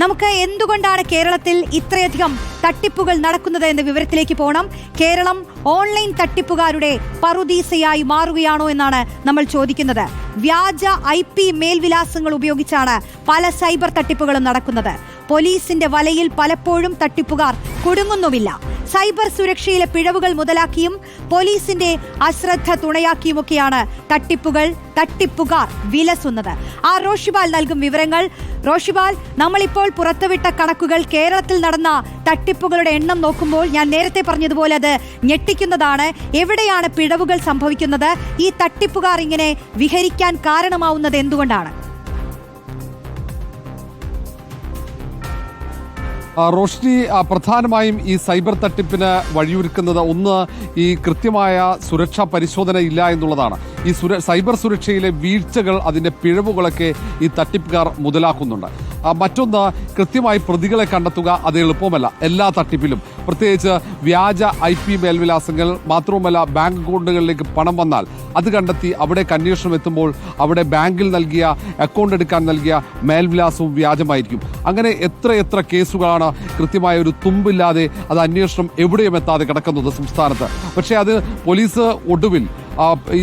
നമുക്ക് എന്തുകൊണ്ടാണ് കേരളത്തിൽ ഇത്രയധികം തട്ടിപ്പുകൾ നടക്കുന്നത് എന്ന വിവരത്തിലേക്ക് പോകണം കേരളം ഓൺലൈൻ തട്ടിപ്പുകാരുടെ പറുദീസയായി മാറുകയാണോ എന്നാണ് നമ്മൾ ചോദിക്കുന്നത്. വ്യാജ ഐ പി മേൽവിലാസങ്ങൾ ഉപയോഗിച്ചാണ് പല സൈബർ തട്ടിപ്പുകളും നടക്കുന്നത്. പോലീസിന്റെ വലയിൽ പലപ്പോഴും തട്ടിപ്പുകാർ കുടുങ്ങുന്നുമില്ല. സൈബർ സുരക്ഷയിലെ പിഴവുകൾ മുതലാക്കിയും പോലീസിന്റെ അശ്രദ്ധ തുണയാക്കിയുമൊക്കെയാണ് തട്ടിപ്പുകൾ തട്ടിപ്പുകാർ വിലസുന്നത്. ആ റോഷിബാൽ നൽകും വിവരങ്ങൾ. റോഷിബാൽ നമ്മളിപ്പോൾ പുറത്തുവിട്ട കണക്കുകൾ കേരളത്തിൽ നടന്ന തട്ടിപ്പുകളുടെ എണ്ണം നോക്കുമ്പോൾ ഞാൻ നേരത്തെ പറഞ്ഞതുപോലെ അത് ഞെട്ടിക്കുന്നതാണ്. എവിടെയാണ് പിഴവുകൾ സംഭവിക്കുന്നത്? ഈ തട്ടിപ്പുകാർ ഇങ്ങനെ വിഹരിക്കാൻ കാരണമാവുന്നത് എന്തുകൊണ്ടാണ്? റോഷ്നി പ്രധാനമായും ഈ സൈബർ തട്ടിപ്പിന് വഴിയൊരുക്കുന്നത് ഒന്ന് ഈ കൃത്യമായ സുരക്ഷാ പരിശോധന ഇല്ല എന്നുള്ളതാണ്. ഈ സുര സൈബർ സുരക്ഷയിലെ വീഴ്ചകൾ അതിന്റെ പിഴവുകളൊക്കെ ഈ തട്ടിപ്പുകാർ മുതലാക്കുന്നുണ്ട്. മറ്റൊന്ന് കൃത്യമായി പ്രതികളെ കണ്ടെത്തുക അത് എളുപ്പമല്ല. എല്ലാ തട്ടിപ്പിലും. പ്രത്യേകിച്ച് വ്യാജ ഐ പി മേൽവിലാസങ്ങൾ മാത്രവുമല്ല ബാങ്ക് അക്കൗണ്ടുകളിലേക്ക് പണം വന്നാൽ അത് കണ്ടെത്തി അവിടെ അന്വേഷണം എത്തുമ്പോൾ അവിടെ ബാങ്കിൽ നൽകിയ അക്കൗണ്ട് എടുക്കാൻ നൽകിയ മേൽവിലാസവും വ്യാജമായിരിക്കും. അങ്ങനെ എത്ര എത്ര കേസുകളാണ് കൃത്യമായ ഒരു തുമ്പില്ലാതെ അത് അന്വേഷണം എവിടെയും എത്താതെ കിടക്കുന്നത് സംസ്ഥാനത്ത്. പക്ഷേ അത് പോലീസ് ഒടുവിൽ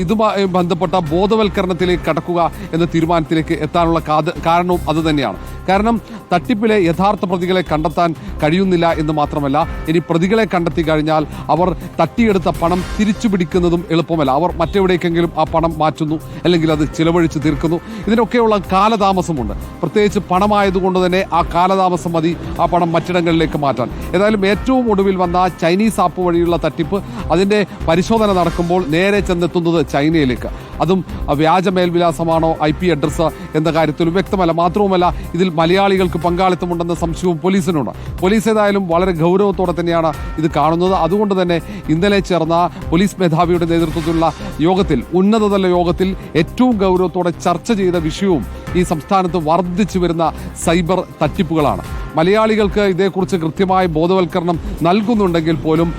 ഇതുമായി ബന്ധപ്പെട്ട ബോധവൽക്കരണത്തിലേക്ക് കടക്കുക എന്ന തീരുമാനത്തിലേക്ക് എത്താനുള്ള കാരണവും അത് തന്നെയാണ്. കാരണം തട്ടിപ്പിലെ യഥാർത്ഥ പ്രതികളെ കണ്ടെത്താൻ കഴിയുന്നില്ല എന്ന് മാത്രമല്ല ഇനി പ്രതികളെ കണ്ടെത്തി കഴിഞ്ഞാൽ അവർ തട്ടിയെടുത്ത പണം തിരിച്ചു പിടിക്കുന്നതും എളുപ്പമല്ല. അവർ മറ്റെവിടേക്കെങ്കിലും ആ പണം മാറ്റുന്നു അല്ലെങ്കിൽ അത് ചിലവഴിച്ച് തീർക്കുന്നു. ഇതിനൊക്കെയുള്ള കാലതാമസമുണ്ട്. പ്രത്യേകിച്ച് പണമായതുകൊണ്ട് തന്നെ ആ കാലതാമസം മതി ആ പണം മറ്റിടങ്ങളിലേക്ക് മാറ്റാൻ. ഏതായാലും ഏറ്റവും ഒടുവിൽ വന്ന ചൈനീസ് ആപ്പ് വഴിയുള്ള തട്ടിപ്പ് അതിന്റെ പരിശോധന നടക്കുമ്പോൾ നേരെ ചെന്നെത്തുന്നത് ചൈനയിലേക്ക്. അതും വ്യാജ മേൽവിലാസമാണോ ഐ പി അഡ്രസ്സ് എന്ന കാര്യത്തിലും വ്യക്തമല്ല. മാത്രവുമല്ല ഇതിൽ മലയാളികൾക്ക് പങ്കാളിത്തമുണ്ടെന്ന സംശയവും പോലീസിനുണ്ട്. പോലീസ് ഏതായാലും വളരെ ഗൗരവത്തോടെ തന്നെയാണ് ഇത് കാണുന്നത്. അതുകൊണ്ട് തന്നെ ഇന്നലെ ചേർന്ന പോലീസ് മേധാവിയുടെ നേതൃത്വത്തിലുള്ള യോഗത്തിൽ ഉന്നതതല യോഗത്തിൽ ഏറ്റവും ഗൗരവത്തോടെ ചർച്ച ചെയ്ത വിഷയവും ഈ സംസ്ഥാനത്ത് വർദ്ധിച്ചു വരുന്ന സൈബർ തട്ടിപ്പുകളാണ്. മലയാളികൾക്ക് ഇതേക്കുറിച്ച് കൃത്യമായ ബോധവൽക്കരണം നൽകുന്നുണ്ടെങ്കിൽ പോലും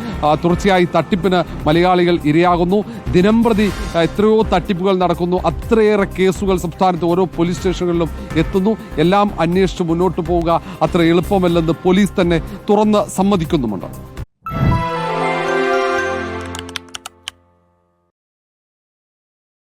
തുടർച്ചയായി തട്ടിപ്പിന് മലയാളികൾ ഇരയാകുന്നു. ദിനംപ്രതി എത്രയോ തട്ടിപ്പുകൾ നടക്കുന്നു. അത്രയേറെ കേസുകൾ സംസ്ഥാനത്ത് ഓരോ പോലീസ് സ്റ്റേഷനുകളിലും എത്തുന്നു. എല്ലാം അന്വേഷിച്ച് മുന്നോട്ട് പോവുക അത്ര എളുപ്പമല്ലെന്ന് പോലീസ് തന്നെ തുറന്ന് സമ്മതിക്കുന്നുമുണ്ട്.